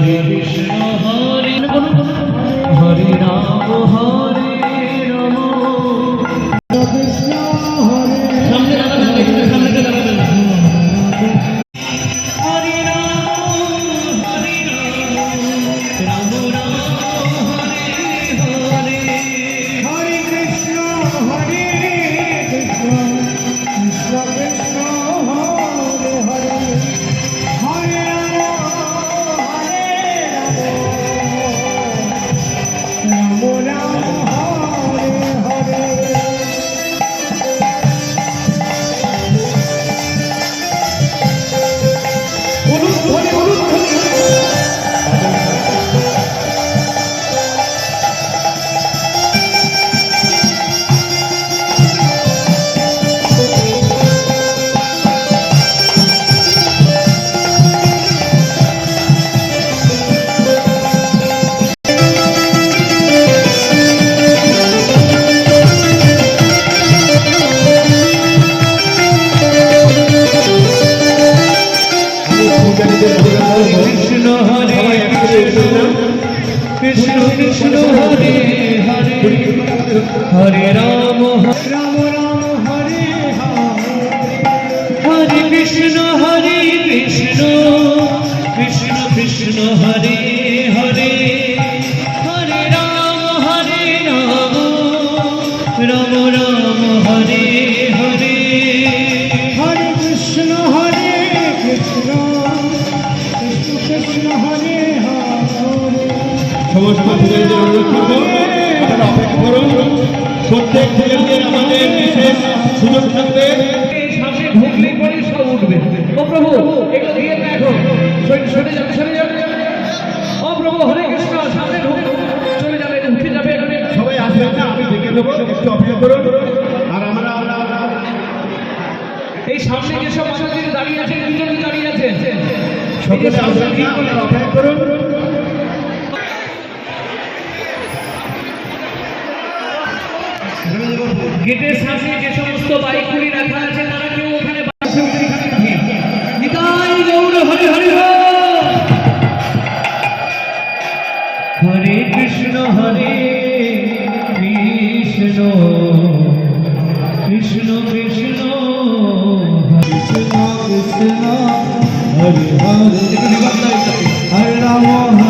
হরে কৃষ্ণ হরে হরে রাম হরে কৃষ্ণ হরে কৃষ্ণ কৃষ্ণ হরে হরে হরে রাম রাম রাম হরে হরে কৃষ্ণ হরে কৃষ্ণ কৃষ্ণ কৃষ্ণ হরে সমস্ত ছেলেদের অনুরোধ করব আপনারা অপেক্ষা করুন। প্রত্যেক ছেলেদের আমাদের বিশেষ সুযোগ থাকবে। পরে সব উঠবে ও প্রভু এগুলো দিয়ে দেখো সরে যাবে সরে যাবে ও প্রভু হরে কৃষ্ণ সামনে চলে যাবে উঠে যাবে সবাই আসবেন না আমি একটু অপেক্ষা করুন। আর আমরা এই সামনে যেসব মাতাজি দাঁড়িয়ে আছেন দুজনে দাঁড়িয়ে আছেন। সকলে আসবেন না আপনারা অপেক্ষা করুন। গেটের সামনে যে সমস্ত বাইকগুলি রাখা আছে, তারা কেউ ওখানে হরে হরে হরে। কৃষ্ণ কৃষ্ণ। কৃষ্ণ কৃষ্ণ কৃষ্ণ হরে হরে। হরে রাম